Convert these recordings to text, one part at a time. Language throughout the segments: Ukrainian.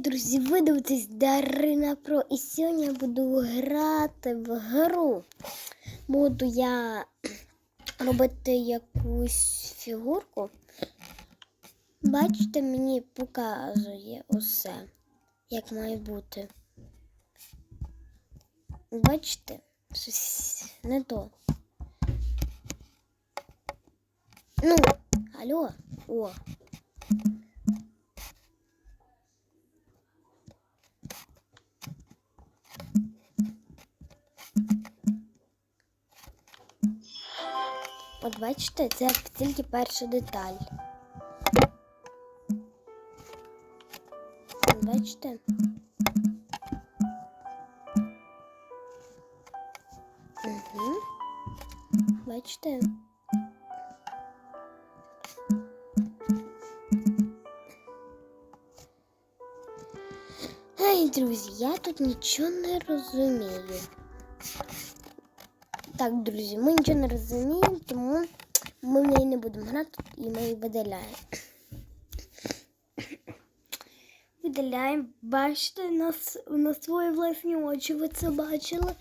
друзі, ви дивитесь Дарина Про. І сьогодні я буду грати в гру. Буду я робити якусь фігурку. Бачите, мені показує усе, як має бути. Бачите, щось не то. Ну, алло, о. От бачите, це тільки перша деталь. От Бачите? Угу. Бачите? Ай, друзі, я тут нічого не розумію. Так, друзі, ми нічого не розуміємо, тому ми в неї не будемо грати і ми її видаляємо. Видаляємо, бачите, на, с- на свої власні очі, ви це бачили.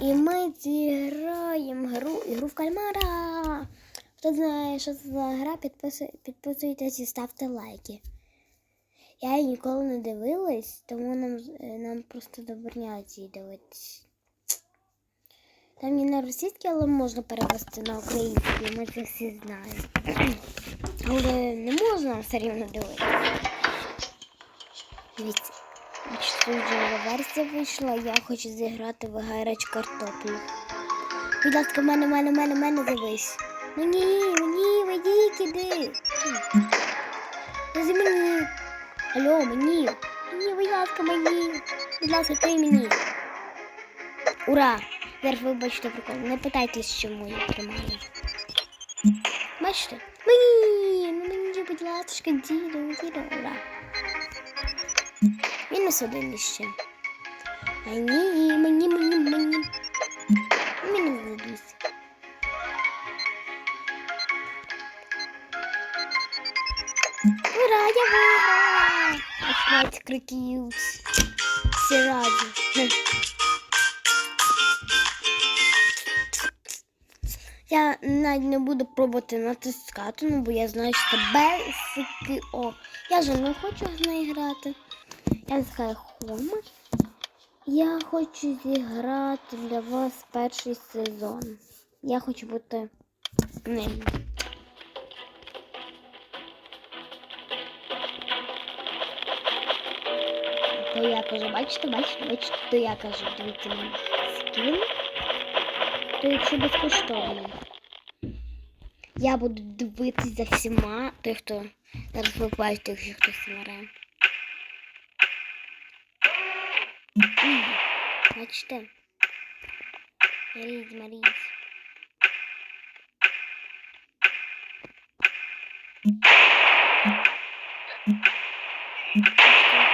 І ми зіграємо гру, ігру в кальмара. Хто знає, що це за гра, підписуй, підписуйтесь і ставте лайки. Я її ніколи не дивилась, тому нам, е, нам просто забороняють її дивитися. Там не на російській, але можна перевести на український, ми це всі знаємо. Але не можна все рівно дивитися. Дивіться, бачите, версія вийшла, я хочу зіграти в гарач картоплю. Будь ласка, мене, мене, мене, мене дивись. Мені, мені, мені, киди. Друзі, мені. Алло, мені. Мені, будь ласка, мені. Будь ласка, ти мені. Ура! Зараз ви бачите прикол. Не питайтесь, чому я тримаю. Бачите? Мені, мені, будь ласка, діду, діду, ура. Мінус один іще. Мені, мені, мені, мені. Мінус один. Ура, я виграла! Опять криків. Всі раді. Я навіть не буду пробувати натискати, ну бо я знаю, що це. О, я вже не хочу з нею грати. Я натискаю Home. Я хочу зіграти для вас перший сезон. Я хочу бути ним. То я кажу, бачите, бачите, бачите, то я кажу, дивіться мені скін. То якщо безкоштовно. Я буду дивитись за всіма, той, хто зараз ви бачите, якщо хтось бере. М, Бачите? Маріць, Маріць. О, you.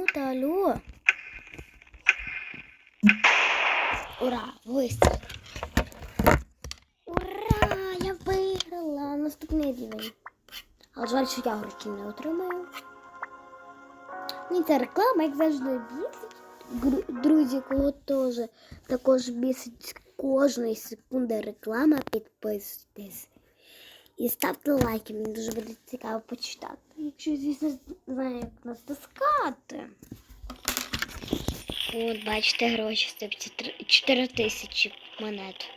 Ну, то алло. Ура, выстрел. Ура, я виграла. Наступний рівень. Але жаль, що я гроші не отримаю. Ні, це реклама, як завжди бісить. Гру- Друзі, кого теж також бісить кожної секунди реклама, підписуйтесь. І ставте лайки, мені дуже буде цікаво почитати. Якщо, звісно, знаю, як натискати. От, бачите, гроші степці 4 тисячі монет.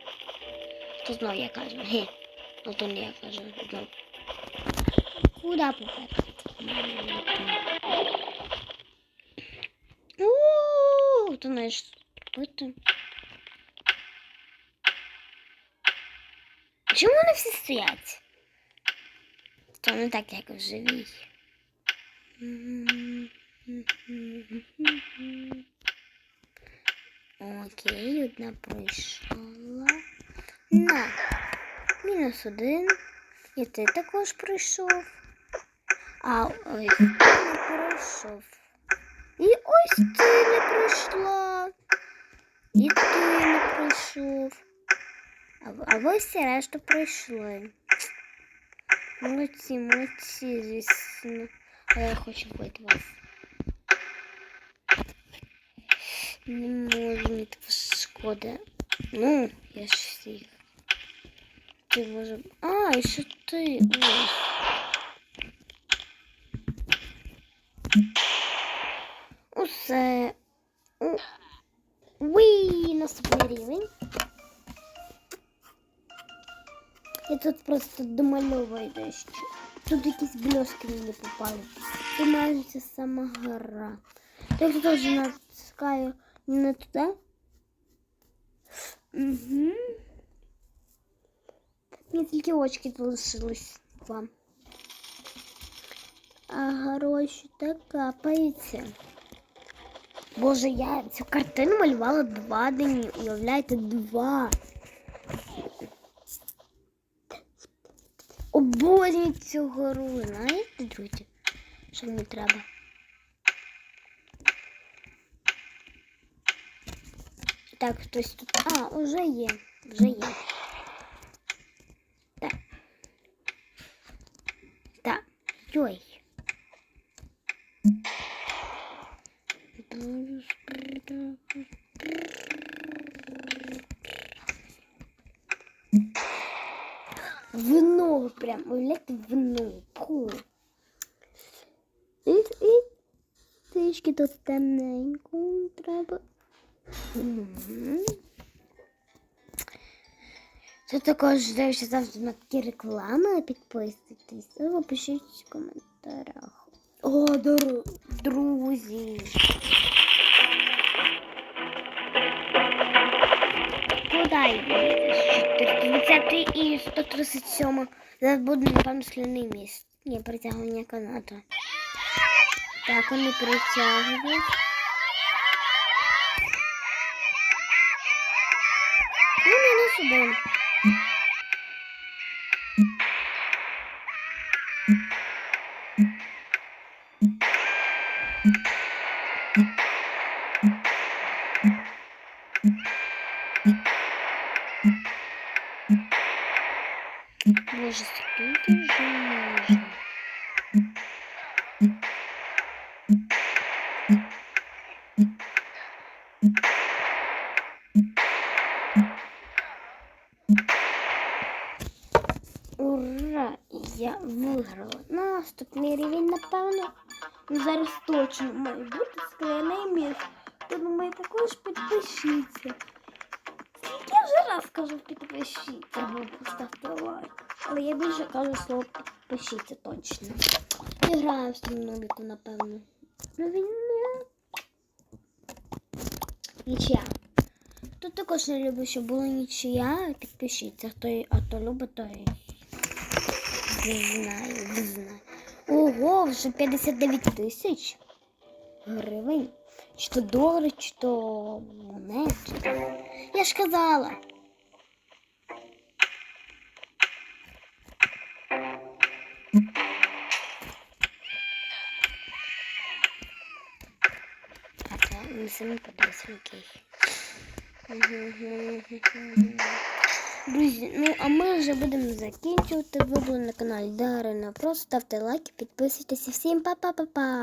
Хто знає, я кажу. Ге. Ну то не я кажу. Ну. Куда поперти? Ууу, ти знаєш, робити. Чому вони всі стоять? Це не так, як в живій. Окей, одна пройшла. На. Мінус один. І ти також пройшов. А ось ти не пройшов. І ось ти не пройшла. І ти не пройшов. А, в- а ви решту пройшли. Молодці, молодці, звісно. А я хочу вбити вас. Не можу, мені так шкода. Ну, я ж всіх. Ти може. А, і ще ти. Ой. Усе. У- Уй, наступний рівень. Я тут просто домальовую дещо. Тут якісь бльоски мені попали. Майже сама гора. Так теж натискаю не туди. Угу. Мені тільки очки залишились вам. А гроші так капаються. Боже, я цю картину малювала два дні. Уявляєте, два. Обожнюю цю гору. Знаєте, друзі, що мені треба? Так, хтось тут. А, уже є. Вже є. Так. Так. Йой. Вино. Фу. І, і трішки тут темненько треба. Це також дивишся завжди на такі реклами, підписуйтесь. Або пишіть в коментарях. О, друзі. Куда їдеш? 420 і 137. Зараз буде, напевно, скляний міст. Ні, притягування каната. Так, вони притягують. Ну, мінус один. Боже, Я виграла. Наступний рівень, напевно. Ну, зараз точно має бути скляний міст. Тому також підпишіться. Я вже раз кажу підпишіться, або поставте лайк. Але я більше кажу слово підпишіться точно. Я граю в цьому напевно. Ну він не. Нічия. Хто також не любить, щоб було нічия, підпишіться. Хто, а хто любить, той не знаю, не знаю. Ого, вже 59 тисяч гривень. Чи то долари, чи то монети. Я ж казала. А це ми самі подивимося, окей. Друзі, ну а ми вже будемо закінчувати. Ви були на каналі Дарина. Просто ставте лайки, підписуйтесь. Всім па-па-па-па!